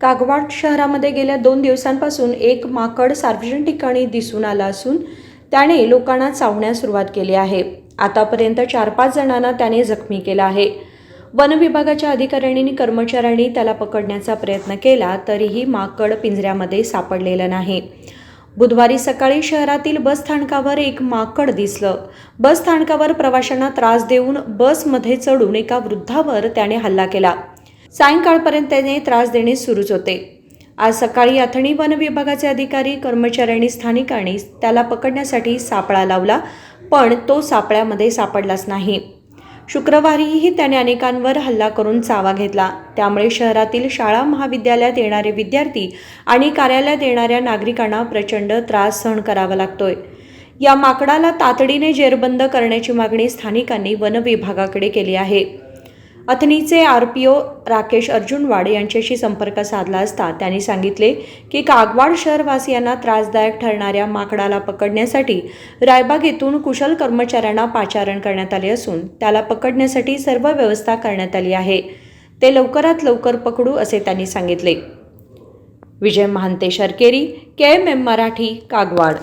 कागवाड शहरामध्ये गेल्या दोन दिवसांपासून एक माकड सार्वजनिक ठिकाणी दिसून आला असून त्याने लोकांना चावण्यास सुरुवात केली आहे. आतापर्यंत चार पाच जणांना त्याने जखमी केला आहे. वन विभागाच्या अधिकाऱ्यांनी आणि कर्मचाऱ्यांनी त्याला पकडण्याचा प्रयत्न केला तरीही माकड पिंजऱ्यामध्ये सापडलेलं नाही. बुधवारी सकाळी शहरातील बस स्थानकावर एक माकड दिसलं. बस स्थानकावर प्रवाशांना त्रास देऊन बसमध्ये चढून एका वृद्धावर त्याने हल्ला केला. सायंकाळपर्यंत त्याने त्रास देणे सुरूच होते. आज सकाळी अथणी वन विभागाचे अधिकारी कर्मचाऱ्यांनी स्थानिकांनी त्याला पकडण्यासाठी सापळा लावला पण तो सापळ्यामध्ये सापडलाच नाही. शुक्रवारीही त्याने अनेकांवर हल्ला करून चावा घेतला. त्यामुळे शहरातील शाळा महाविद्यालयात येणारे विद्यार्थी आणि कार्यालयात येणाऱ्या नागरिकांना प्रचंड त्रास सहन करावा लागतोय. या माकडाला तातडीने जेरबंद करण्याची मागणी स्थानिकांनी वन विभागाकडे केली आहे. अथनीचे R P O Rakesh Arjunwad यांच्याशी संपर्क साधला असता त्यांनी सांगितले की कागवाड शहरवासियांना त्रासदायक ठरणाऱ्या माकडाला पकडण्यासाठी रायबाग येथून कुशल कर्मचाऱ्यांना पाचारण करण्यात आले असून त्याला पकडण्यासाठी सर्व व्यवस्था करण्यात आली आहे. ते लवकरात लवकर पकडू असे त्यांनी सांगितले. Vijay Mahante Sharkeri K M M Marathi Kagwad.